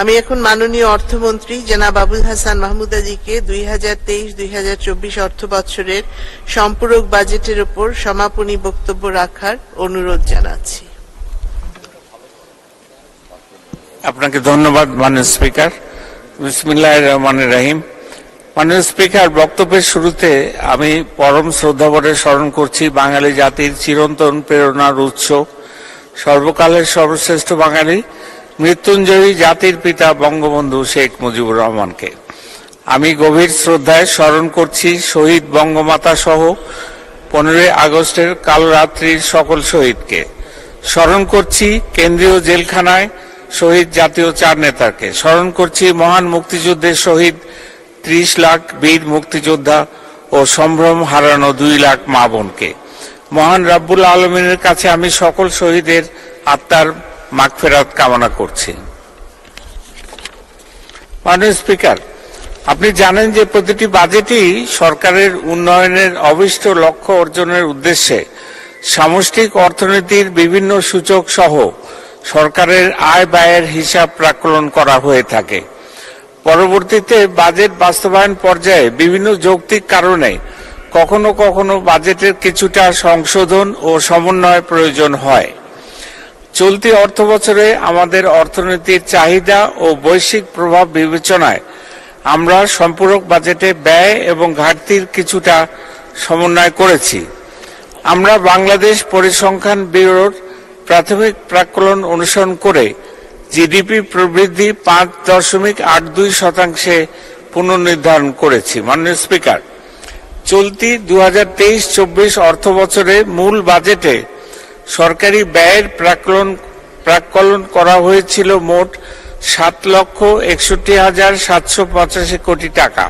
আমি এখন মাননীয় অর্থমন্ত্রী জনাব আবুল হাসান মাহমুদাজিকে দুই হাজার তেইশ, দুই হাজার চব্বিশ অর্থ বছরের সম্পূরক বাজেটের উপর সমাপনী বক্তব্য রাখার অনুরোধ জানাচ্ছি। আপনাকে ধন্যবাদ, মাননীয় স্পিকার। বিসমিল্লাহ রহমান রাহিম। মাননীয় স্পিকার, বক্তব্যের শুরুতে আমি পরম শ্রদ্ধাভরে স্মরণ করছি বাঙালি জাতির চিরন্তন প্রেরণার উৎস। সর্বকালের সর্বশ্রেষ্ঠ বাঙালি মৃত্যুঞ্জয়ী জাতির পিতা বঙ্গবন্ধু শেখ মুজিবুর রহমানকে। আমি গভীর শ্রদ্ধায় স্মরণ করছি শহীদ বঙ্গমাতা সহ পনেরোই আগস্টের কালরাত্রির সকল শহীদকে। স্মরণ করছি কেন্দ্রীয় জেলখানায় শহীদ জাতীয় চার নেতাকে। স্মরণ করছি মহান মুক্তিযুদ্ধের শহীদ ত্রিশ লাখ বীর মুক্তিযোদ্ধা ও সম্ভ্রম হারানো দুই লাখ মা বোনকে। মহান রাব্বুল আলমিনের কাছে আমি সকল শহীদের আত্মার মাগফেরাত কামনা করছি। মাননীয় স্পিকার, আপনি জানেন যে প্রতিটি বাজেটই সরকারের উন্নয়নের অভিষ্ট লক্ষ্য অর্জনের উদ্দেশ্যে সামষ্টিক অর্থনীতির বিভিন্ন সূচক সহ সরকারের আয় ব্যয়ের হিসাব প্রাকলন করা হয়ে থাকে। পরবর্তীতে বাজেট বাস্তবায়ন পর্যায়ে বিভিন্ন যৌক্তিক কারণে কখনো কখনো বাজেটের কিছুটা সংশোধন ও সমন্বয় প্রয়োজন হয়। চলতি অর্থবছরে আমাদের অর্থনীতির চাহিদা ও বৈশ্বিক প্রভাব বিবেচনায় আমরা সম্পূরক বাজেটে ব্যয় এবং ঘাটতির কিছুটা সমন্বয় করেছি। আমরা বাংলাদেশ পরিসংখ্যান ব্যুরোর প্রাথমিক প্রাকলন অনুসরণ করে জিডিপি প্রবৃদ্ধি পাঁচ দশমিক আট দুই শতাংশে পুনর্নির্ধারণ করেছি, মাননীয় স্পিকার। চলতি দু হাজার তেইশ চব্বিশ অর্থ বছরে মূল বাজেটে সরকারি ব্যয়ের প্রাকলন প্রাকলন করা হয়েছিল মোট সাত লক্ষ একষট্টি হাজার সাতশো পঁচাশি কোটি টাকা।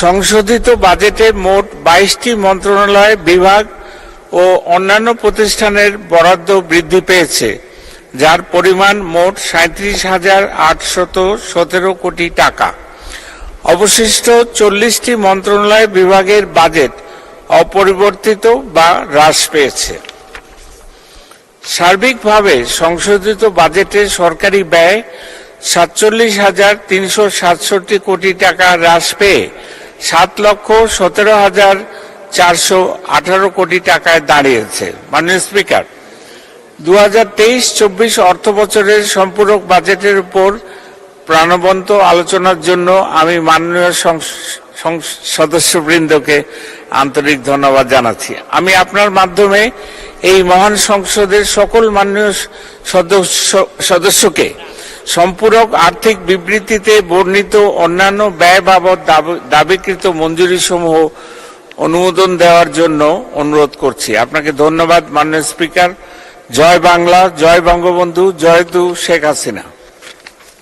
সংশোধিত বাজেটে মোট বাইশটি মন্ত্রণালয় বিভাগ ও অন্যান্য প্রতিষ্ঠানের বরাদ্দ বৃদ্ধি পেয়েছে, যার পরিমাণ মোট সাঁত্রিশ হাজার আটশত সতেরো কোটি টাকা। অবশিষ্ট চল্লিশটি মন্ত্রণালয় বিভাগের বাজেট অপরিবর্তিত বা হ্রাস পেয়েছে। সার্বিকভাবে সংশোধিত বাজেটে সরকারি ব্যয় সাতচল্লিশ হাজার তিনশো সাতষট্টি কোটি টাকা হ্রাস পেয়ে সাত লক্ষ সতেরো হাজার চারশো আঠারো কোটি টাকায় দাঁড়িয়েছে। মাননীয় স্পিকার দু হাজার তেইশ চব্বিশ অর্থ বছরের সম্পূরক বাজেটের উপর প্রাণবন্ত আলোচনার জন্য আমি মাননীয় সদস্যবৃন্দকে আন্তরিক ধন্যবাদ জানাচ্ছি। আমি আপনার মাধ্যমে এই মহান সংসদের সকল মাননীয় সদস্য, সদস্যকে সম্পূরক আর্থিক বিবৃতিতে বর্ণিত অন্যান্য ব্যয় বাবদ দাবি- দাবিকৃত মঞ্জুরি সমূহ অনুমোদন দেওয়ার জন্য অনুরোধ করছি। আপনাকে ধন্যবাদ মাননীয় স্পিকার। জয় বাংলা, জয় বঙ্গবন্ধু, জয় তু শেখ হাসিনা।